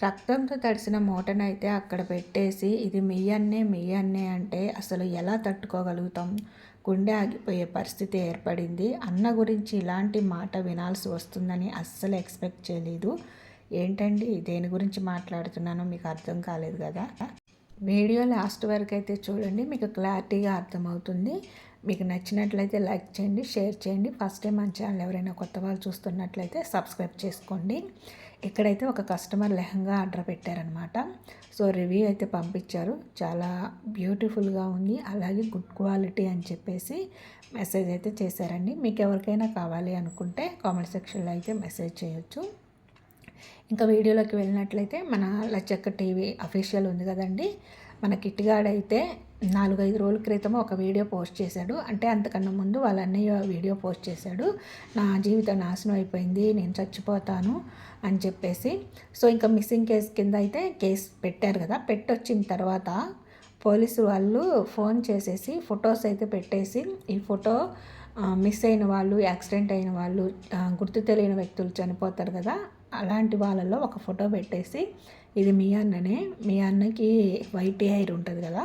రక్తంతో తడిసిన మూటనైతే అక్కడ పెట్టేసి ఇది మీ అన్నే మీ అన్నే అంటే అసలు ఎలా తట్టుకోగలుగుతాం? గుండె ఆగిపోయే పరిస్థితి ఏర్పడింది. అన్న గురించి ఇలాంటి మాట వినాల్సి వస్తుందని అస్సలు ఎక్స్పెక్ట్ చేయలేదు. ఏంటండి? దేని గురించి మాట్లాడుతున్నానో మీకు అర్థం కాలేదు కదా? వీడియో లాస్ట్ వరకు అయితే చూడండి మీకు క్లారిటీగా అర్థమవుతుంది. మీకు నచ్చినట్లయితే లైక్ చేయండి షేర్ చేయండి. ఫస్ట్ టైం మన ఛానల్ ఎవరైనా కొత్త వాళ్ళు చూస్తున్నట్లయితే సబ్స్క్రైబ్ చేసుకోండి. ఇక్కడైతే ఒక కస్టమర్ లెహంగా ఆర్డర్ పెట్టారనమాట సో రివ్యూ అయితే పంపించారు. చాలా బ్యూటిఫుల్గా ఉంది. అలాగే గుడ్ క్వాలిటీ అని చెప్పేసి మెసేజ్ అయితే చేశారండి. మీకు ఎవరికైనా కావాలి అనుకుంటే కామెంట్ సెక్షన్లో అయితే మెసేజ్ చేయొచ్చు. ఇంకా వీడియోలోకి వెళ్ళినట్లయితే మన లచ్చక్క టీవీ అఫీషియల్ ఉంది కదండి. మన కిట్టిగాడైతే నాలుగైదు రోజుల క్రితం ఒక వీడియో పోస్ట్ చేశాడు. అంటే అంతకన్నా ముందు వాళ్ళ అన్నయ్య వీడియో పోస్ట్ చేశాడు. నా జీవితం నాశనం అయిపోయింది నేను చచ్చిపోతాను అని చెప్పేసి. సో ఇంకా మిస్సింగ్ కేసు కింద అయితే కేసు పెట్టారు కదా. పెట్టొచ్చిన తర్వాత పోలీసు వాళ్ళు ఫోన్ చేసేసి ఫొటోస్ అయితే పెట్టేసి ఈ ఫోటో మిస్ అయిన వాళ్ళు యాక్సిడెంట్ అయిన వాళ్ళు గుర్తు తెలియని వ్యక్తులు చనిపోతారు కదా. అలాంటి వాళ్ళల్లో ఒక ఫోటో పెట్టేసి ఇది మీ అన్ననే మీ అన్నకి వైట్ హెయిర్ ఉంటుంది కదా.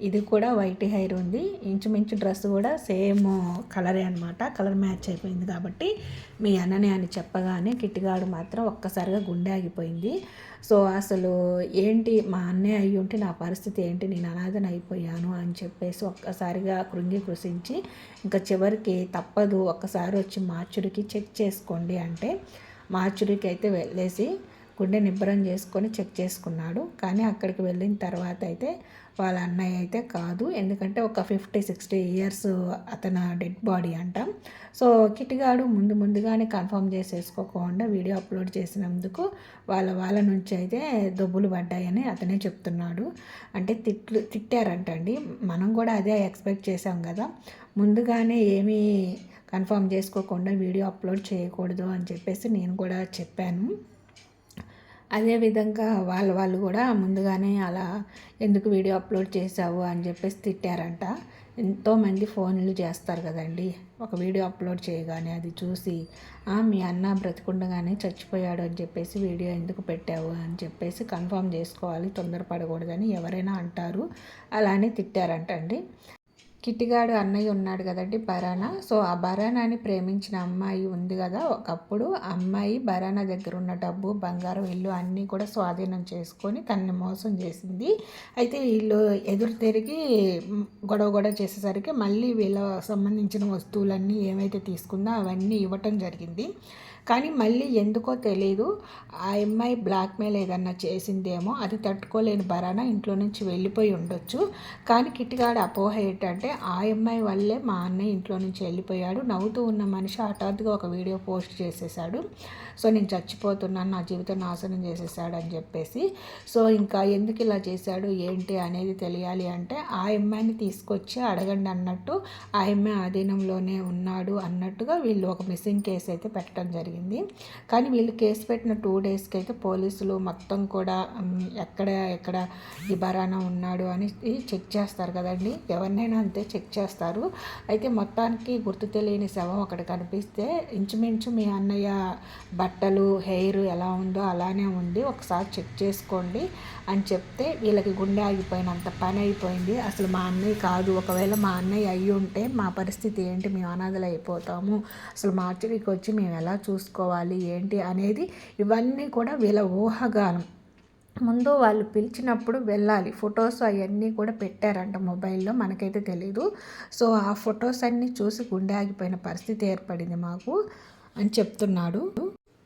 ఇది కూడా వైట్ హెయిర్ ఉంది. ఇంచుమించు డ్రెస్ కూడా సేమ్ కలరే అనమాట కలర్ మ్యాచ్ అయిపోయింది కాబట్టి మీ అన్ననే అని చెప్పగానే కిట్టిగాడు మాత్రం ఒక్కసారిగా గుండె ఆగిపోయింది. సో అసలు ఏంటి మా అన్నయ్య అయ్యి ఉంటే నా పరిస్థితి ఏంటి? నేను అనాథన అయిపోయాను అని చెప్పేసి ఒక్కసారిగా కృంగి కృషించి ఇంకా చివరికి తప్పదు ఒక్కసారి వచ్చి మార్చుడికి చెక్ చేసుకోండి అంటే మార్చుడికి అయితే వెళ్ళేసి గుండె నిబ్బరం చేసుకొని చెక్ చేసుకున్నాడు. కానీ అక్కడికి వెళ్ళిన తర్వాత అయితే వాళ్ళ అన్నయ్య అయితే కాదు. ఎందుకంటే ఒక ఫిఫ్టీ సిక్స్టీ ఇయర్స్ అతను డెడ్ బాడీ అంట. సో కిటిగాడు ముందు ముందుగానే కన్ఫర్మ్ చేసేసుకోకుండా వీడియో అప్లోడ్ చేసినందుకు వాళ్ళ వాళ్ళ నుంచి అయితే దొబ్బులు పడ్డాయని అతనే చెప్తున్నాడు. అంటే తిట్లు తిట్టారంటండి. మనం కూడా అదే ఎక్స్పెక్ట్ చేసాం కదా. ముందుగానే ఏమీ కన్ఫర్మ్ చేసుకోకుండా వీడియో అప్లోడ్ చేయకూడదు అని చెప్పేసి నేను కూడా చెప్పాను. అదేవిధంగా వాళ్ళ వాళ్ళు కూడా ముందుగానే అలా ఎందుకు వీడియో అప్లోడ్ చేసావు అని చెప్పేసి తిట్టారంట. ఎంతోమంది ఫోన్లు చేస్తారు కదండి. ఒక వీడియో అప్లోడ్ చేయగానే అది చూసి మీ అన్న బ్రతికుండగానే చచ్చిపోయాడు అని చెప్పేసి వీడియో ఎందుకు పెట్టావు? అని చెప్పేసి కన్ఫర్మ్ చేసుకోవాలి తొందరపడకూడదని ఎవరైనా అంటారు. అలానే తిట్టారంటండి. కిట్టిగాడు అన్నయ్య ఉన్నాడు కదండి బరానా. సో ఆ బరానాని ప్రేమించిన అమ్మాయి ఉంది కదా. ఒకప్పుడు అమ్మాయి బరానా దగ్గర ఉన్న డబ్బు బంగారం ఇల్లు అన్నీ కూడా స్వాధీనం చేసుకొని తనని మోసం చేసింది. అయితే వీళ్ళు ఎదురు తిరిగి గొడవ గొడవ చేసేసరికి మళ్ళీ వీళ్ళ సంబంధించిన వస్తువులన్నీ ఏమైతే తీసుకుందో అవన్నీ ఇవ్వటం జరిగింది. కానీ మళ్ళీ ఎందుకో తెలియదు ఆ అమ్మాయి బ్లాక్మెయిల్ ఏదన్నా చేసిందేమో అది తట్టుకోలేని బరాన ఇంట్లో నుంచి వెళ్ళిపోయి ఉండొచ్చు. కానీ కిట్టిగాడు అపోహ ఏంటంటే ఆ అమ్మాయి వల్లే మా అన్నయ్య ఇంట్లో నుంచి వెళ్ళిపోయాడు. నవ్వుతూ ఉన్న మనిషి హఠాత్తుగా ఒక వీడియో పోస్ట్ చేసేసాడు సో నేను చచ్చిపోతున్నాను నా జీవితం నాశనం చేసేసాడు అని చెప్పేసి. సో ఇంకా ఎందుకు ఇలా చేశాడు ఏంటి అనేది తెలియాలి అంటే ఆ అమ్మాయిని తీసుకొచ్చి అడగండి అన్నట్టు ఆ అమ్మాయి ఆధీనంలోనే ఉన్నాడు అన్నట్టుగా వీళ్ళు ఒక మిస్సింగ్ కేసు అయితే పెట్టడం జరిగింది. జరిగింది. కానీ వీళ్ళు కేసు పెట్టిన టూ డేస్కి అయితే పోలీసులు మొత్తం కూడా ఎక్కడ ఎక్కడ ఈ బరానా ఉన్నాడు అని చెక్ చేస్తారు కదండి. ఎవరినైనా అంతే చెక్ చేస్తారు. అయితే మొత్తానికి గుర్తు తెలియని శవం అక్కడ కనిపిస్తే ఇంచుమించు మీ అన్నయ్య బట్టలు హెయిర్ ఎలా ఉందో అలానే ఉంది ఒకసారి చెక్ చేసుకోండి అని చెప్తే వీళ్ళకి గుండె ఆగిపోయినంత పని అయిపోయింది. అసలు మా అన్నయ్య కాదు. ఒకవేళ మా అన్నయ్య అయ్యి ఉంటే మా పరిస్థితి ఏంటి? మేము అనాథలు అయిపోతాము. అసలు మార్చికి వచ్చి మేము ఎలా చూసుకోవాలి ఏంటి అనేది ఇవన్నీ కూడా వీళ్ళ ఊహగానం. ముందు వాళ్ళు పిలిచినప్పుడు వెళ్ళాలి. ఫొటోస్ అవన్నీ కూడా పెట్టారంట మొబైల్లో మనకైతే తెలీదు. సో ఆ ఫొటోస్ అన్నీ చూసి గుండె ఆగిపోయిన పరిస్థితి ఏర్పడింది మాకు అని చెప్తున్నాడు.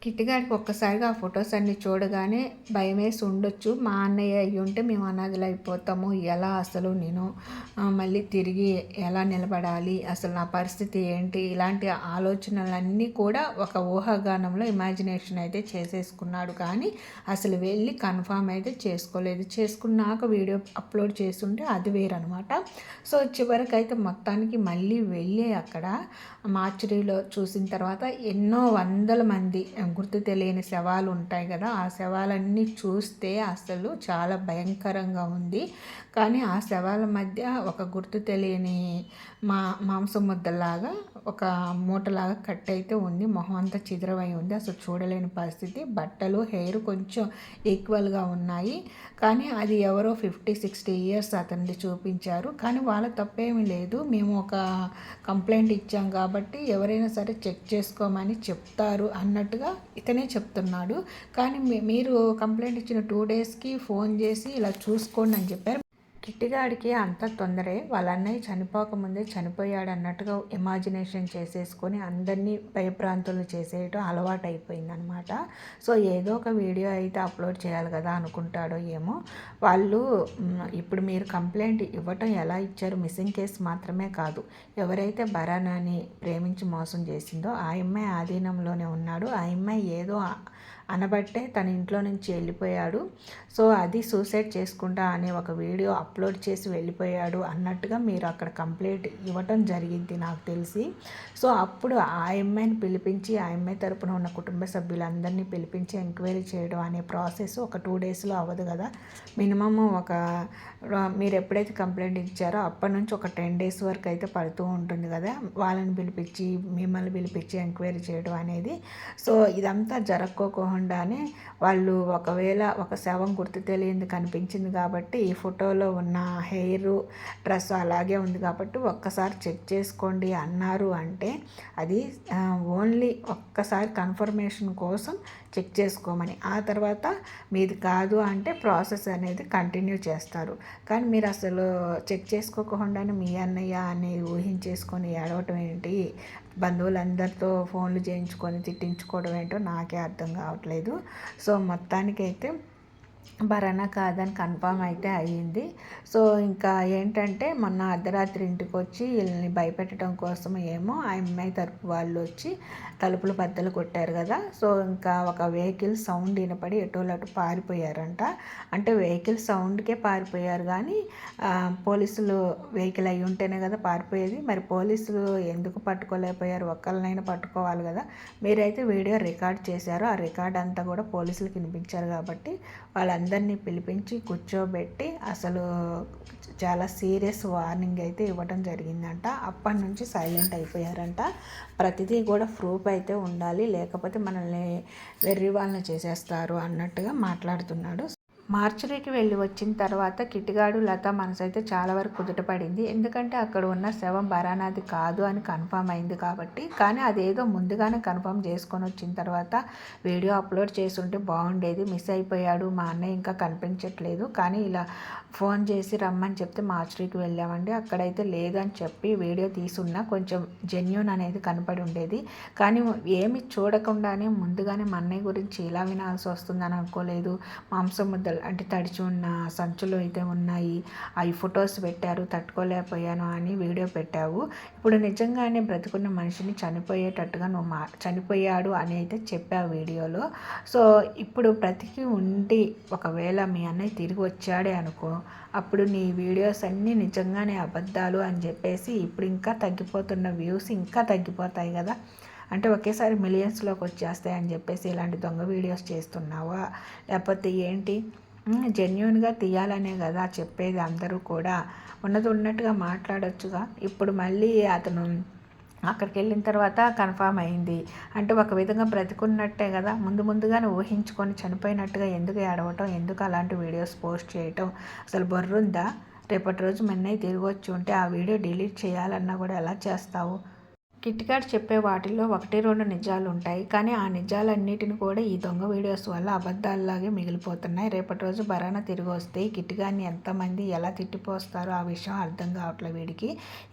కిట్టిగాడికి ఒక్కసారిగా ఆ ఫొటోస్ అన్ని చూడగానే భయమేసి ఉండొచ్చు. మా అన్నయ్య అయ్యి ఉంటే మేము అనాథలు అయిపోతాము ఎలా అసలు నేను మళ్ళీ తిరిగి ఎలా నిలబడాలి? అసలు నా పరిస్థితి ఏంటి? ఇలాంటి ఆలోచనలన్నీ కూడా ఒక ఊహాగానంలో ఇమాజినేషన్ అయితే చేసేసుకున్నాడు. కానీ అసలు వెళ్ళి కన్ఫామ్ అయితే చేసుకోలేదు. చేసుకున్నాక వీడియో అప్లోడ్ చేస్తుంటే అది వేరనమాట సో చివరికైతే మొత్తానికి మళ్ళీ వెళ్ళి అక్కడ మార్చరీలో చూసిన తర్వాత ఎన్నో వందల మంది గుర్తు తెలియని శవాలు ఉంటాయి కదా ఆ శవాలన్నీ చూస్తే అసలు చాలా భయంకరంగా ఉంది. కానీ ఆ శవాల మధ్య ఒక గుర్తు తెలియని మా మాంసం ముద్దలాగా ఒక మూటలాగా కట్ అయితే ఉంది. మొహం అంతా చిద్రమై ఉంది. అసలు చూడలేని పరిస్థితి. బట్టలు హెయిర్ కొంచెం ఈక్వల్గా ఉన్నాయి. కానీ అది ఎవరో ఫిఫ్టీ సిక్స్టీ ఇయర్స్ అతన్ని చూపించారు. కానీ వాళ్ళ తప్పేమీ లేదు. మేము ఒక కంప్లైంట్ ఇచ్చాం కాబట్టి ఎవరైనా సరే చెక్ చేసుకోమని చెప్తారు అన్నట్టుగా ఇతనే చెప్తున్నాడు. కానీ మీరు కంప్లైంట్ ఇచ్చిన టూ డేస్కి ఫోన్ చేసి ఇలా చూసుకోండి అని చెప్పారు. కిట్టిగాడికి అంత తొందరే వాళ్ళ అన్నయ్య చనిపోకముందే చనిపోయాడు అన్నట్టుగా ఇమాజినేషన్ చేసేసుకొని అందరినీ భయప్రాంతులు చేసేయటం అలవాటు అయిపోయిందనమాట సో ఏదో ఒక వీడియో అయితే అప్లోడ్ చేయాలి కదా అనుకుంటాడో ఏమో. వాళ్ళు ఇప్పుడు మీరు కంప్లైంట్ ఇవ్వటం ఎలా ఇచ్చారు? మిస్సింగ్ కేసు మాత్రమే కాదు. ఎవరైతే బరానాని ప్రేమించి మోసం చేసిందో ఆ అమ్మాయి ఆధీనంలోనే ఉన్నాడు. ఆ అమ్మాయి ఏదో అనబట్టే తన ఇంట్లో నుంచి వెళ్ళిపోయాడు. సో అది సూసైడ్ చేసుకుంటా అనే ఒక వీడియో అప్లోడ్ చేసి వెళ్ళిపోయాడు అన్నట్టుగా మీరు అక్కడ కంప్లైంట్ ఇవ్వటం జరిగింది నాకు తెలిసి. సో అప్పుడు ఆ అమ్మాయిని పిలిపించి ఆ అమ్మాయి తరపున ఉన్న కుటుంబ సభ్యులందరినీ పిలిపించి ఎంక్వైరీ చేయడం అనే ప్రాసెస్ ఒక టూ డేస్లో అవ్వదు కదా. మినిమమ్ ఒక మీరు ఎప్పుడైతే కంప్లైంట్ ఇచ్చారో అప్పటి నుంచి ఒక టెన్ డేస్ వరకు అయితే పడుతూ ఉంటుంది కదా. వాళ్ళని పిలిపించి మిమ్మల్ని పిలిపించి ఎంక్వైరీ చేయడం అనేది. సో ఇదంతా జరక్కోకుండానే వాళ్ళు ఒకవేళ ఒక శవం గుర్తు తెలియంది కనిపించింది కాబట్టి ఈ ఫోటోలో ఉన్న హెయిర్ డ్రెస్ అలాగే ఉంది కాబట్టి ఒక్కసారి చెక్ చేసుకోండి అన్నారు అంటే అది ఓన్లీ ఒక్కసారి కన్ఫర్మేషన్ కోసం చెక్ చేసుకోమని. ఆ తర్వాత మీది కాదు అంటే ప్రాసెస్ అనేది కంటిన్యూ చేస్తారు. కానీ మీరు అసలు చెక్ చేసుకోకుండానే మీ అన్నయ్య అని ఊహించేసుకొని ఏడవటం ఏంటి? బంధువులందరితో ఫోన్లు చేయించుకొని తిట్టించుకోవడం ఏంటో నాకే అర్థం కావట్లేదు. సో మొత్తానికైతే భరణ కాదని కన్ఫామ్ అయితే అయ్యింది. సో ఇంకా ఏంటంటే మొన్న అర్ధరాత్రి ఇంటికి వచ్చి వీళ్ళని భయపెట్టడం కోసం ఏమో ఆ అమ్మాయి తరపు వాళ్ళు వచ్చి తలుపులు బద్దలు కొట్టారు కదా. సో ఇంకా ఒక వెహికల్ సౌండ్ వినపడి ఎటోలటు అటు పారిపోయారంట. అంటే వెహికల్ సౌండ్కే పారిపోయారు కానీ పోలీసులు వెహికల్ అయి ఉంటేనే కదా పారిపోయేది. మరి పోలీసులు ఎందుకు పట్టుకోలేకపోయారు? ఒక్కరినైనా పట్టుకోవాలి కదా. మీరైతే వీడియో రికార్డ్ చేశారు. ఆ రికార్డ్ అంతా కూడా పోలీసులకు వినిపించారు కాబట్టి వాళ్ళ అందరినీ పిలిపించి కూర్చోబెట్టి అసలు చాలా సీరియస్ వార్నింగ్ అయితే ఇవ్వడం జరిగిందంట. అప్పటి నుంచి సైలెంట్ అయిపోయారంట. ప్రతిదీ కూడా ప్రూఫ్ అయితే ఉండాలి. లేకపోతే మనల్ని వెర్రి వాళ్ళని చేసేస్తారు అన్నట్టుగా మాట్లాడుతున్నాడు. మార్చురీకి వెళ్ళి వచ్చిన తర్వాత కిటిగాడు లత మనసు అయితే చాలా వరకు కుదుటపడింది ఎందుకంటే అక్కడ ఉన్న శవం బరానాది కాదు అని కన్ఫామ్ అయింది కాబట్టి. కానీ అదేదో ముందుగానే కన్ఫామ్ చేసుకొని వచ్చిన తర్వాత వీడియో అప్లోడ్ చేసుంటే బాగుండేది. మిస్ అయిపోయాడు. మా అన్నయ్య ఇంకా కనిపించట్లేదు. కానీ ఇలా ఫోన్ చేసి రమ్మని చెప్తే మార్చురీకి వెళ్ళామండి. అక్కడైతే లేదని చెప్పి వీడియో తీసున్నా. కొంచెం జెన్యున్ అనేది కనపడి ఉండేది. కానీ ఏమి చూడకుండానే ముందుగానే మా అన్నయ్య గురించి ఇలా వినాల్సి వస్తుందని అనుకోలేదు. మాంసం ముద్దలు అంటే తడిచి ఉన్న సంచులు అయితే ఉన్నాయి. అవి ఫొటోస్ పెట్టారు తట్టుకోలేకపోయాను అని వీడియో పెట్టావు. ఇప్పుడు నిజంగానే బ్రతుకున్న మనిషిని చనిపోయేటట్టుగా నువ్వు మా చనిపోయాడు అని అయితే చెప్పావు వీడియోలో. సో ఇప్పుడు బ్రతికి ఉండి ఒకవేళ మీ అన్నయ్య తిరిగి వచ్చాడే అనుకో అప్పుడు నీ వీడియోస్ అన్నీ నిజంగానే అబద్ధాలు అని చెప్పేసి ఇప్పుడు ఇంకా తగ్గిపోతున్న వ్యూస్ ఇంకా తగ్గిపోతాయి కదా. అంటే ఒకేసారి మిలియన్స్లోకి వచ్చేస్తాయి అని చెప్పేసి ఇలాంటి దొంగ వీడియోస్ చేస్తున్నావా? లేకపోతే ఏంటి? జెన్యున్గా తీయాలనే కదా చెప్పేది అందరూ కూడా. ఉన్నది ఉన్నట్టుగా మాట్లాడొచ్చుగా. ఇప్పుడు మళ్ళీ అతను అక్కడికి వెళ్ళిన తర్వాత కన్ఫామ్ అయింది. అంటే ఒక విధంగా బ్రతికున్నట్టే కదా. ముందు ముందుగానే ఊహించుకొని చనిపోయినట్టుగా ఎందుకు ఏడవటం ఎందుకు అలాంటి వీడియోస్ పోస్ట్ చేయటం అసలు బొర్రుందా? రేపటి రోజు మన్నయ్య తిరిగి వచ్చి ఉంటే ఆ వీడియో డిలీట్ చేయాలన్నా కూడా ఎలా చేస్తావు? కిట్కాట్ చెప్పే వాటిల్లో ఒకటి రెండు నిజాలు ఉంటాయి కానీ ఆ నిజాలన్నిటిని కూడా ఈ దొంగ వీడియోస్ వల్ల అబద్ధాల్లాగే మిగిలిపోతున్నాయి. రేపటి రోజు బరాన తిరిగి వస్తే కిట్గాన్ని ఎంతమంది ఎలా తిట్టిపోస్తారో ఆ విషయం అర్థం కావట్లేదు వీడికి.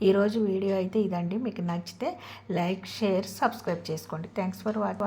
ఈరోజు వీడియో అయితే ఇదండి. మీకు నచ్చితే లైక్ షేర్ సబ్స్క్రైబ్ చేసుకోండి. Thanks for watching